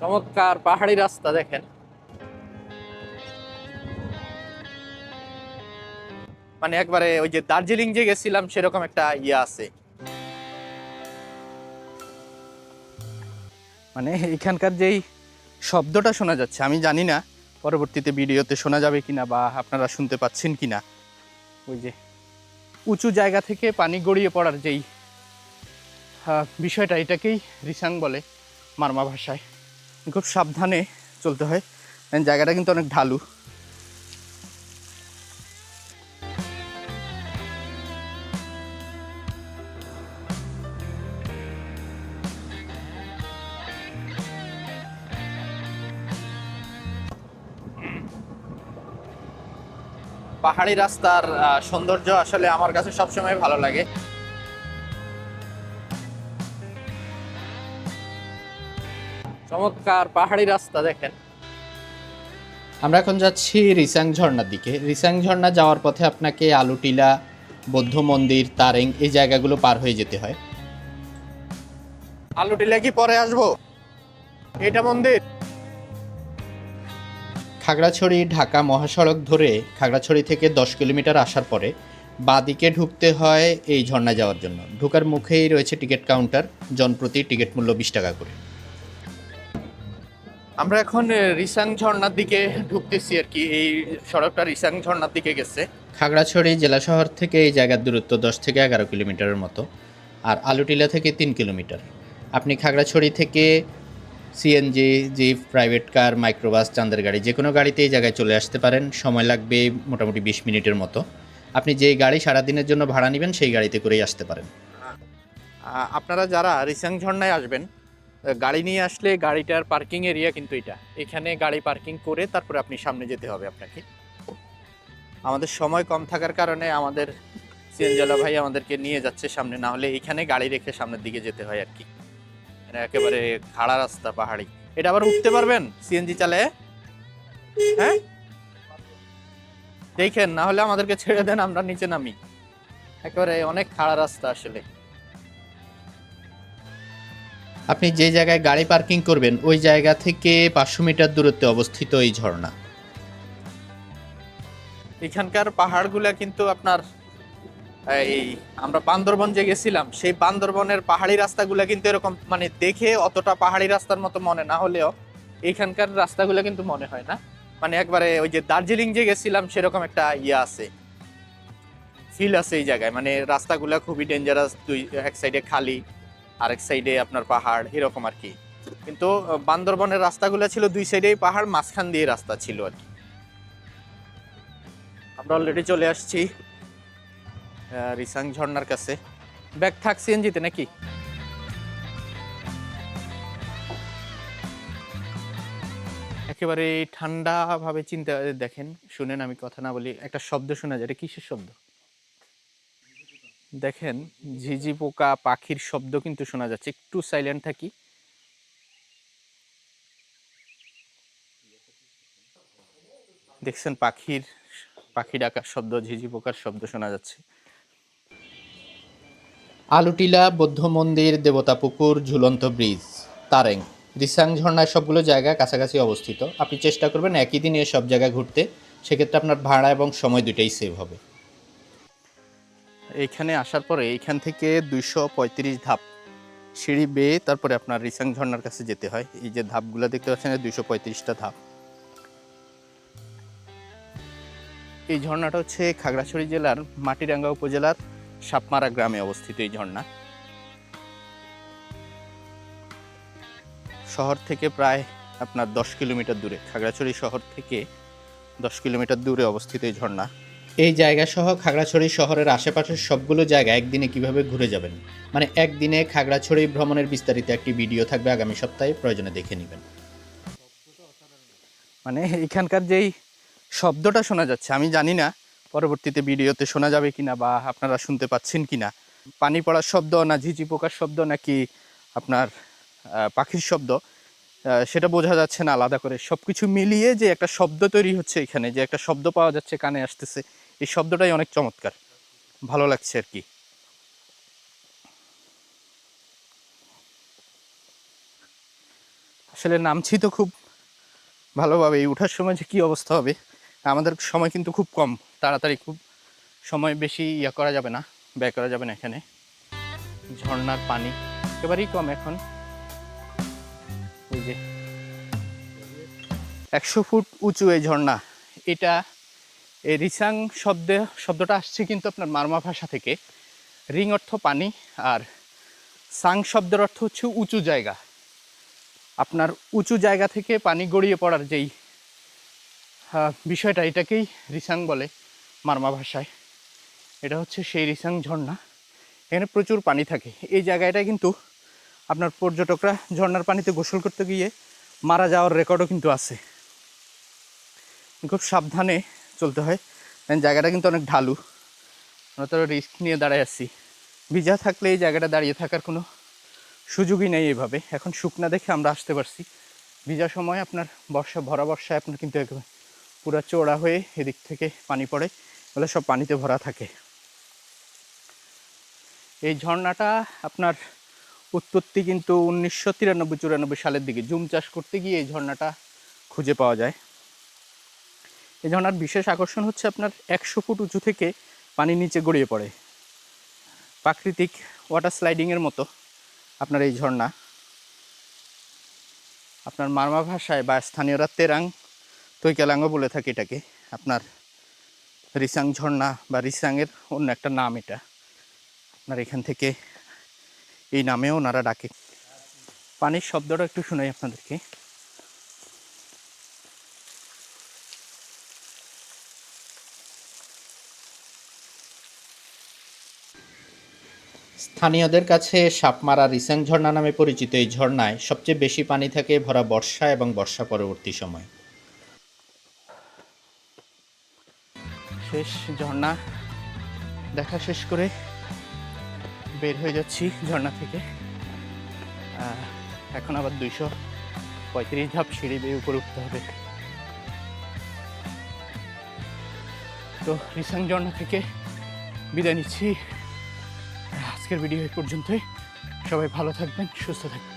চমৎকার পাহাড়ি রাস্তা দেখেন। মানে একবারে ওই যে দার্জিলিং যে গেছিলাম, সেরকম একটা ইয়ে আছে। মানে এখানকার যেই শব্দটা শোনা যাচ্ছে, আমি জানি না পরবর্তীতে ভিডিওতে শোনা যাবে কিনা বা আপনারা শুনতে পাচ্ছেন কিনা। ওই যে উঁচু জায়গা থেকে পানি গড়িয়ে পড়ার যেই বিষয়টা, এটাকেই রিসাং বলে মারমা ভাষায়। খুব সাবধানে চলতে হয়। জায়গাটা কিন্তু অনেক ঢালু। পাহাড়ি রাস্তার সৌন্দর্য আসলে আমার কাছে সবসময় ভালো লাগে। চমৎকার পাহাড়ি রাস্তা দেখেন। আমরা এখন যাচ্ছি রিসাং ঝর্ণার দিকে। রিসাং ঝর্ণা যাওয়ার পথে আপনাকে আলুটিলা বৌদ্ধ মন্দির তারেং এই জায়গাগুলো পার হয়ে যেতে হয়। আলুটিলা কি পরে আসব? এটা মন্দির। খাগড়াছড়ি ঢাকা মহাসড়ক ধরে খাগড়াছড়ি থেকে দশ কিলোমিটার আসার পরে বাদিকে ঢুকতে হয় এই ঝর্ণা যাওয়ার জন্য। ঢুকার মুখেই রয়েছে টিকিট কাউন্টার জনপ্রতি টিকিট মূল্য বিশ টাকা করে। আমরা এখন রিসাং ঝর্ণার দিকে ঢুকতেছি আর কি। এই সড়কটা রিসাং ঝর্ণার দিকে গেছে। খাগড়াছড়ি জেলা শহর থেকে এই জায়গার দূরত্ব দশ থেকে এগারো কিলোমিটারের মতো আর আলুটিলা থেকে তিন কিলোমিটার। আপনি খাগড়াছড়ি থেকে CNG jeep private car microbus চাঁদের গাড়ি যে কোনো গাড়িতে এই জায়গায় চলে আসতে পারেন। সময় লাগবে মোটামুটি বিশ মিনিটের মতো। আপনি যেই গাড়ি সারাদিনের জন্য ভাড়া নেবেন সেই গাড়িতে করেই আসতে পারেন। আপনারা যারা রিসাং ঝর্ণায় আসবেন গাড়ি নিয়ে আসলে গাড়িটার পার্কিং এরিয়া কিন্তু এটা। এখানে গাড়ি পার্কিং করে তারপরে আপনি সামনে যেতে হবে আপনাকে। আমাদের সময় কম থাকার কারণে আমাদের সিএনজলা ভাই আমাদেরকে নিয়ে যাচ্ছে সামনে, না হলে এখানে গাড়ি রেখে সামনের দিকে যেতে হয় আর কি। একেবারে খাড়া রাস্তা, পাহাড়ি। এটা আবার উঠতে পারবেন সিএনজি চালে? হ্যাঁ? দেখেন, না হলে আমাদেরকে ছেড়ে দেন, আমরা নিচে নামি। একেবারে অনেক খাড়া রাস্তা আসলে। আপনি যে জায়গায় গাড়ি পার্কিং করবেন, ওই জায়গা থেকে পাঁচশো মিটার দূরত্বে অবস্থিত এই ঝর্ণা। এখানকার পাহাড়গুলা কিন্তু আপনার, এই আমরা বান্দরবন যে গেছিলাম, সেই বান্দরবনের পাহাড়ি রাস্তাগুলা কিন্তু এরকম মানে দেখে অতটা পাহাড়ি রাস্তার মতো মনে না হলেও এইখানকার রাস্তাগুলো কিন্তু মনে হয় না। মানে একবারে ওই যে দার্জিলিং যে গেছিলাম, সেরকম একটা ইয়ে আছে। ফিল আছে এই জায়গায় মানে রাস্তাগুলা খুবই ডেঞ্জারাস দুই এক সাইডে খালি। আরেক সাইডে আপনার পাহাড়, এরকম আর কি। কিন্তু বান্দরবনের রাস্তাগুলো ছিল দুই সাইডেই পাহাড়, মাঝখান দিয়ে রাস্তা ছিল আর কি। আমরা অলরেডি চলে আসছি রিসাং ঝর্নার কাছে। ব্যাগ থাক সিএনজিতে নাকি? একেবারে ঠান্ডা ভাবে চিন্তা, দেখেন, শুনেন আমি কথা না বলি, একটা শব্দ শোনা যায়, এটা কিসের শব্দ? দেখেন, ঝিঝি পোকা, পাখির শব্দ কিন্তু শোনা যাচ্ছে। একটু সাইলেন্ট থাকি। দেখছেন, পাখির, পাখি ডাকার শব্দ, ঝিঝি পোকার শব্দ শোনা যাচ্ছে। আলুটিলা, বৌদ্ধ মন্দির দেবতা পুকুর ঝুলন্ত ব্রিজ, তারেং। রিসাং ঝর্ণার সবগুলো জায়গা কাছাকাছি অবস্থিত। আপনি চেষ্টা করবেন একই দিনে সব জায়গায় ঘুরতে। সেক্ষেত্রে আপনার ভাড়া এবং সময় দুটাই সেভ হবে। এইখানে আসার পরে এইখান থেকে দুইশো পঁয়ত্রিশ ধাপ সিঁড়ি বেয়ে তারপরে আপনার রিসাং ঝর্নার কাছে যেতে হয়। এই যে ধাপগুলো দেখতে পাচ্ছেন দুইশো পঁয়ত্রিশটা ধাপ। এই ঝর্ণাটা হচ্ছে খাগড়াছড়ি জেলার মাটিরাঙ্গা উপজেলার সাপমারা গ্রামে অবস্থিত এই ঝর্ণা। শহর থেকে প্রায় আপনার দশ কিলোমিটার দূরে, খাগড়াছড়ি শহর থেকে দশ কিলোমিটার দূরে অবস্থিত এই ঝর্ণা। এই জায়গা সহ খাগড়াছড়ি শহরের আশেপাশের সবগুলো জায়গা একদিনে কীভাবে ঘুরে যাবেন? মানে একদিনে খাগড়াছড়ি ভ্রমণের বিস্তারিত একটি ভিডিও থাকবে আগামী সপ্তাহে, প্রয়োজনে দেখে নেবেন। মানে এখানকার যেই শব্দটা শোনা যাচ্ছে, আমি জানি না পরবর্তীতে ভিডিওতে শোনা যাবে কিনা বা আপনারা শুনতে পাচ্ছেন কিনা। পানি পড়ার শব্দ না, ঝিঝি পোকার শব্দ নাকি আপনার পাখির শব্দ? সেটা বোঝা যাচ্ছে না আলাদা করে। সব কিছু মিলিয়ে যে একটা শব্দ তৈরি হচ্ছে এখানে, যে একটা শব্দ পাওয়া যাচ্ছে, কানে আসতেছে, এই শব্দটাই অনেক চমৎকার। ভালো লাগছে আর কি। আসলে নামছি তো খুব ভালোভাবে, এই ওঠার সময় যে কী অবস্থা হবে? আমাদের সময় কিন্তু খুব কম, তাড়াতাড়ি খুব সময় বেশি ইয়া করা যাবে না, ব্যয় করা যাবে না এখানে। ঝর্ণার পানি একেবারেই কম এখন। যে। একশো ফুট উঁচু এই ঝর্ণা। এটা এই রিসাং শব্দে, শব্দটা আসছে কিন্তু আপনার মারমা ভাষা থেকে। রিং অর্থ পানি আর সাং শব্দের অর্থ হচ্ছে উঁচু জায়গা। আপনার উঁচু জায়গা থেকে পানি গড়িয়ে পড়ার যেই বিষয়টা, এটাকেই রিসাং বলে মারমা ভাষায়। এটা হচ্ছে সেই রিসাং ঝর্ণা। এখানে প্রচুর পানি থাকে। এই জায়গাটায় কিন্তু আপনার পর্যটকরা ঝর্ণার পানিতে গোসল করতে গিয়ে মারা যাওয়ার রেকর্ডও কিন্তু আছে। খুব সাবধানে চলতে হয়। জায়গাটা কিন্তু অনেক ঢালু। আমরা তো রিস্ক নিয়ে দাঁড়ায় আছি। ভিজা থাকলে এই জায়গাটা দাঁড়িয়ে থাকার কোনো সুযোগই নেই এভাবে। এখন শুকনা দেখে আমরা আসতে পারছি। ভিজা সময় আপনার বর্ষা, ভরা বর্ষায় আপনার কিন্তু একেবারে পুরো চওড়া হয়ে এদিক থেকে পানি পড়ে। বলে সব পানিতে ভরা থাকে। এই ঝর্ণাটা আপনার উৎপত্তি কিন্তু উনিশশো তিরানব্বই চুরানব্বই সালের দিকে জুম চাষ করতে গিয়ে এই ঝর্ণাটা খুঁজে পাওয়া যায়। এই ঝর্ণার বিশেষ আকর্ষণ হচ্ছে আপনার একশো ফুট উঁচু থেকে পানি নিচে গড়িয়ে পড়ে। প্রাকৃতিক ওয়াটার স্লাইডিংয়ের মতো আপনার এই ঝর্ণা। আপনার মারমা ভাষায় বা স্থানীয়রা তেরাং, তৈকেলাঙ্গ বলে থাকে এটাকে। আপনার রিসাং ঝর্ণা বা রিসাংয়ের অন্য একটা নাম এটা। আপনার এখান থেকে এই নামেও ওনারা ডাকে। পানির শব্দটা একটু শোনাই আপনাদেরকে। স্থানীয়দের কাছে সাপমারা রিসাং ঝর্ণা নামে পরিচিত এই ঝর্ণায় সবচেয়ে বেশি পানি থাকে ভরা বর্ষা এবং বর্ষা পরবর্তী সময়। শেষ ঝর্ণা। দেখা শেষ করে বের হয়ে যাচ্ছি ঝর্ণা থেকে। এখন আবার দুইশো পঁয়ত্রিশ ধাপ সিঁড়ি বেয়ে উপরে উঠতে হবে। তো রিসাং ঝর্ণা থেকে বিদায় নিচ্ছি। আজকের ভিডিও এই পর্যন্তই। সবাই ভালো থাকবেন, সুস্থ থাকবেন।